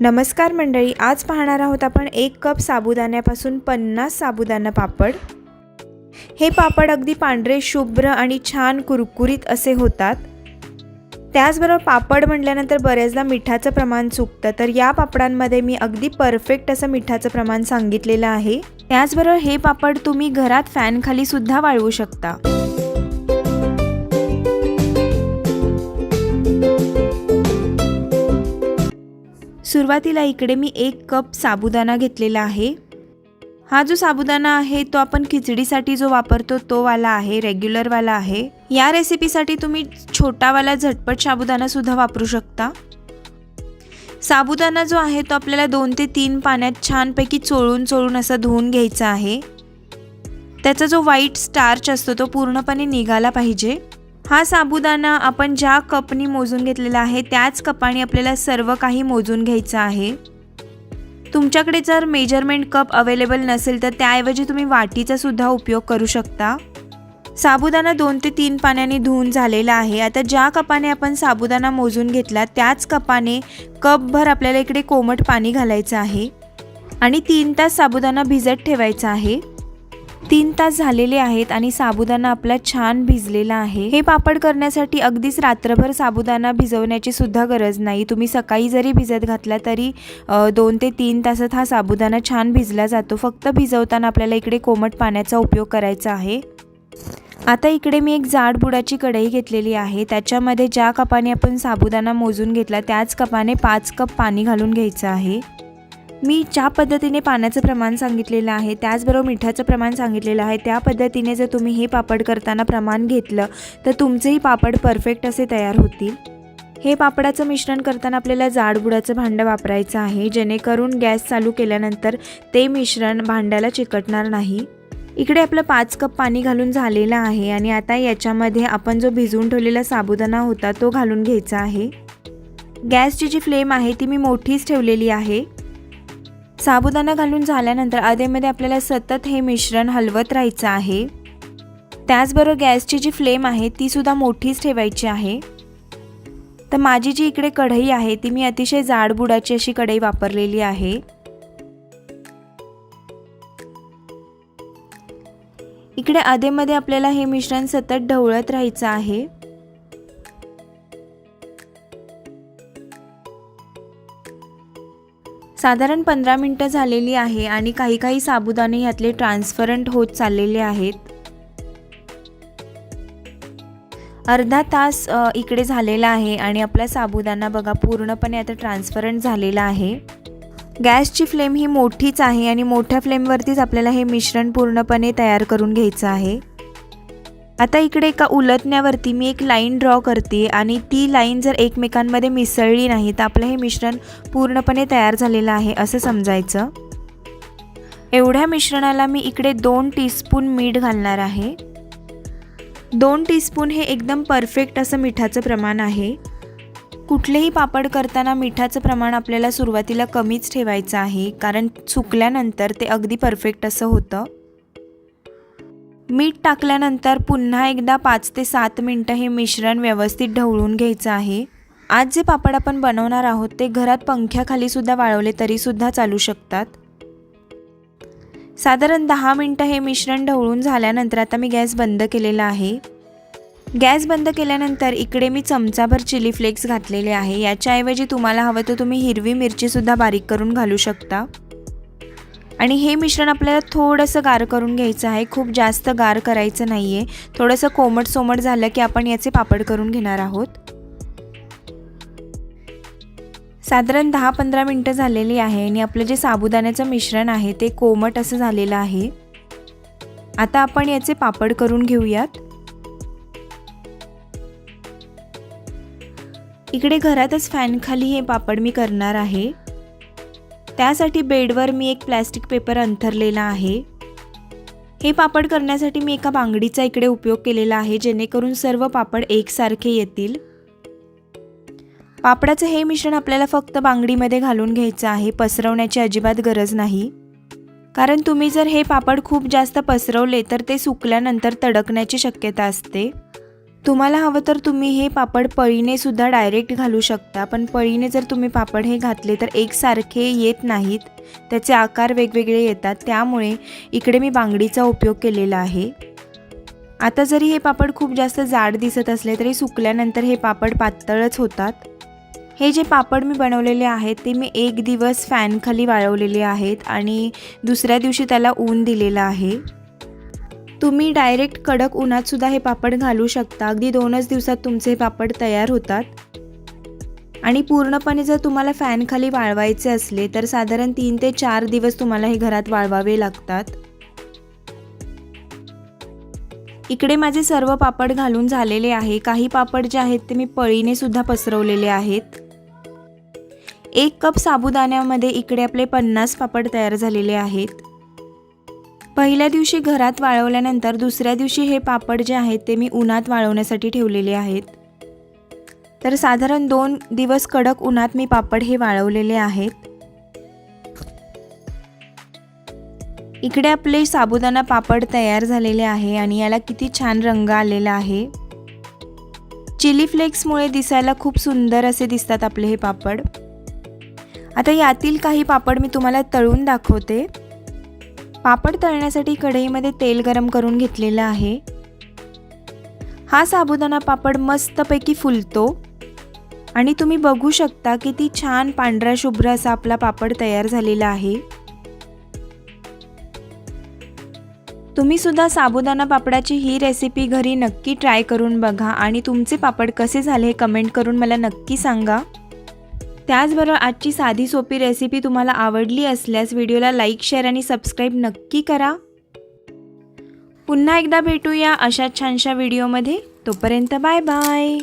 नमस्कार मंडळी आज पाहणार आहोत आपण एक कप साबुदाण्यापासून पन्नास साबुदाणा पापड. हे पापड अगदी पांढरे शुभ्र आणि छान कुरकुरीत असे होतात. त्याचबरोबर पापड म्हटल्यानंतर बऱ्याचदा मिठाचं प्रमाण चुकतं तर या पापडांमध्ये मी अगदी परफेक्ट असं मिठाचं प्रमाण सांगितलेलं आहे. त्याचबरोबर हे पापड तुम्ही घरात फॅनखाली सुद्धा वाळवू शकता. सुरुवातीला इकडे मी एक कप साबुदाणा घेतलेला आहे. हा जो साबुदाणा आहे तो आपण खिचडीसाठी जो वापरतो तो वाला आहे रेग्युलरवाला आहे. या रेसिपीसाठी तुम्ही छोटावाला झटपट साबुदाणासुद्धा वापरू शकता. साबुदाणा जो आहे तो आपल्याला दोन ते तीन पाण्यात छानपैकी चोळून चोळून असा धुवून घ्यायचा आहे. त्याचा जो व्हाईट स्टार्च असतो तो पूर्णपणे निघाला पाहिजे. हा साबुदाणा आपण ज्या कपनी मोजून घेतलेला आहे त्याच कपाने आपल्याला सर्व काही मोजून घ्यायचं आहे. तुमच्याकडे जर मेजरमेंट कप अवेलेबल नसेल तर त्याऐवजी तुम्ही वाटीचा सुद्धा उपयोग करू शकता. साबुदाणा दोन ते तीन पाण्याने धुवून झालेला आहे. आता ज्या कपाने आपण साबुदाणा मोजून घेतला त्याच कपाने कपभर आपल्याला इकडे कोमट पाणी घालायचं आहे. आणि तीन तास साबुदाणा भिजत ठेवायचा आहे. तीन तास झालेले आहेत आणि साबुदाणा आपला छान भिजलेला आहे. हे पापड करण्यासाठी अगदीच रात्रभर साबुदाणा भिजवण्याची सुद्धा गरज नाही. तुम्ही सकाळी जरी भिजत घातला तरी दोन ते तीन तासात हा साबुदाणा छान भिजला जातो. फक्त भिजवताना आपल्याला इकडे कोमट पाण्याचा उपयोग करायचा आहे. आता इकडे मी एक जाड बुडाची कढई घेतलेली आहे. त्याच्यामध्ये ज्या कपाने आपण साबुदाणा मोजून घेतला त्याच कपाने पाच कप पाणी घालून घ्यायचं आहे. मी ज्या पद्धतीने पाण्याचं प्रमाण सांगितलेलं आहे त्याचबरोबर मिठाचं प्रमाण सांगितलेलं आहे त्या पद्धतीने जर तुम्ही हे पापड करताना प्रमाण घेतलं तर तुमचेही पापड परफेक्ट असे तयार होतील. हे पापडाचं मिश्रण करताना आपल्याला जाडबुडाचं भांडं वापरायचं आहे जेणेकरून गॅस चालू केल्यानंतर ते मिश्रण भांड्याला चिकटणार नाही. इकडे आपलं पाच कप पाणी घालून झालेलं आहे आणि आता याच्यामध्ये आपण जो भिजवून ठेवलेला साबुदाणा होता तो घालून घ्यायचा आहे. गॅसची जी फ्लेम आहे ती मी मोठीच ठेवलेली आहे. साबुदाणा घालून झाल्यानंतर अधेमध्ये आपल्याला सतत हे मिश्रण हलवत राहायचं आहे. त्याचबरोबर गॅसची जी फ्लेम आहे ती सुद्धा मोठीच ठेवायची आहे. तर माझी जी इकडे कढई आहे ती मी अतिशय जाडबुडाची अशी कढई वापरलेली आहे. इकडे आधेमध्ये आपल्याला हे मिश्रण सतत ढवळत राहायचं आहे. साधारण पंधरा मिनटं झालेली आहे आणि काही काही साबुदाणे यातले ट्रान्सफरंट होत चाललेले आहेत. अर्धा तास इकडे झालेला आहे आणि आपला साबुदाणा बघा पूर्णपणे आता ट्रान्सफरंट झालेला आहे. गॅसची फ्लेम ही मोठीच आहे आणि मोठ्या फ्लेमवरतीच आपल्याला हे मिश्रण पूर्णपणे तयार करून घ्यायचं आहे. आता इकडे एका उलटण्यावरती मी एक लाईन ड्रॉ करते आणि ती लाईन जर एकमेकांमध्ये मिसळली नाही तर आपलं हे मिश्रण पूर्णपणे तयार झालेलं आहे असं समजायचं. एवढ्या मिश्रणाला मी इकडे दोन टीस्पून मीठ घालणार आहे. दोन टीस्पून हे एकदम परफेक्ट असं मिठाचं प्रमाण आहे. कुठलेही पापड करताना मिठाचं प्रमाण आपल्याला सुरुवातीला कमीच ठेवायचं आहे कारण चुकल्यानंतर ते अगदी परफेक्ट असं होतं. मीठ टाकल्यानंतर पुन्हा एकदा पाच ते सात मिनटं हे मिश्रण व्यवस्थित ढवळून घ्यायचं आहे. आज जे पापड आपण बनवणार आहोत ते घरात पंख्याखालीसुद्धा वाळवले तरीसुद्धा चालू शकतात. साधारण दहा मिनटं हे मिश्रण ढवळून झाल्यानंतर आता मी गॅस बंद केलेला आहे. गॅस बंद केल्यानंतर इकडे मी चमचाभर चिली फ्लेक्स घातलेले आहे. याच्याऐवजी तुम्हाला हवं तर तुम्ही हिरवी मिरचीसुद्धा बारीक करून घालू शकता. आणि हे मिश्रण आपल्याला थोडंसं गार करून घ्यायचं आहे. खूप जास्त गार करायचं नाही आहे थोडंसं कोमट सोमट झालं की आपण याचे पापड करून घेणार आहोत. साधारण दहा पंधरा मिनटं झालेली आहे आणि आपलं जे साबुदाण्याचं मिश्रण आहे ते कोमट असं झालेलं आहे. आता आपण याचे पापड करून घेऊयात. इकडे घरातच फॅनखाली हे पापड मी करणार आहे. त्यासाठी बेडवर मी एक प्लॅस्टिक पेपर अंथरलेला आहे. हे पापड करण्यासाठी मी एका बांगडीचा इकडे उपयोग केलेला आहे जेणेकरून सर्व पापड एकसारखे येतील. पापडाचं हे मिश्रण आपल्याला फक्त बांगडीमध्ये घालून घ्यायचं आहे पसरवण्याची अजिबात गरज नाही. कारण तुम्ही जर हे पापड खूप जास्त पसरवले तर ते सुकल्यानंतर तडकण्याची शक्यता असते. तुम्हाला हवं तर तुम्ही हे पापड पळीने सुद्धा डायरेक्ट घालू शकता पण पळीने जर तुम्ही पापड हे घातले तर एकसारखे येत नाहीत. त्याचे आकार वेगवेगळे येतात त्यामुळे इकडे मी बांगडीचा उपयोग केलेला आहे. आता जरी हे पापड खूप जास्त जाड दिसत असले तरी सुकल्यानंतर हे पापड पातळच होतात. हे जे पापड मी बनवलेले आहेत ते मी एक दिवस फॅनखाली वाळवलेले आहेत आणि दुसऱ्या दिवशी त्याला ऊन दिलेलं आहे. तुम्ही डायरेक्ट कडक उन्हात सुद्धा हे पापड घालू शकता. अगदी दोनच दिवसात तुमचे पापड तयार होतात. आणि पूर्णपणे जर तुम्हाला फॅनखाली वाळवायचे असले तर साधारण तीन ते चार दिवस तुम्हाला हे घरात वाळवावे लागतात. इकडे माझे सर्व पापड घालून झालेले आहे. काही पापड जे आहेत ते मी पळीने सुद्धा पसरवलेले आहेत. एक कप साबुदाण्यामध्ये इकडे आपले पन्नास पापड तयार झालेले आहेत. पहिल्या दिवशी घरात वाळवल्यानंतर दुसऱ्या दिवशी हे पापड जे आहेत ते मी उन्हात वाळवण्यासाठी ठेवलेले आहेत. तर साधारण दोन दिवस कडक उन्हात मी पापड हे वाळवलेले आहेत. इकडे आपले साबुदाणा पापड तयार झालेले आहे आणि याला किती छान रंग आलेला आहे. चिली फ्लेक्समुळे दिसायला खूप सुंदर असे दिसतात आपले हे पापड. आता यातील काही पापड मी तुम्हाला तळून दाखवते. पापड तळण्यासाठी कढईमध्ये तेल गरम करून घेतलेलं आहे. हा साबुदाणा पापड मस्तपैकी फुलतो. आणि तुम्ही बघू शकता किती छान पांढरा शुभ्र असा आपला पापड तयार झालेला आहे. तुम्ही सुद्धा साबुदाणा पापडाची ही रेसिपी घरी नक्की ट्राय करून बघा. आणि तुमचे पापड कसे झाले हे कमेंट करून मला नक्की सांगा. त्याचबरोबर आजची साधी सोपी रेसिपी तुम्हाला आवडली असल्यास व्हिडिओला लाईक शेअर आणि सबस्क्राईब नक्की करा. पुन्हा एकदा भेटूया अशा छानशा व्हिडिओमध्ये तोपर्यंत बाय बाय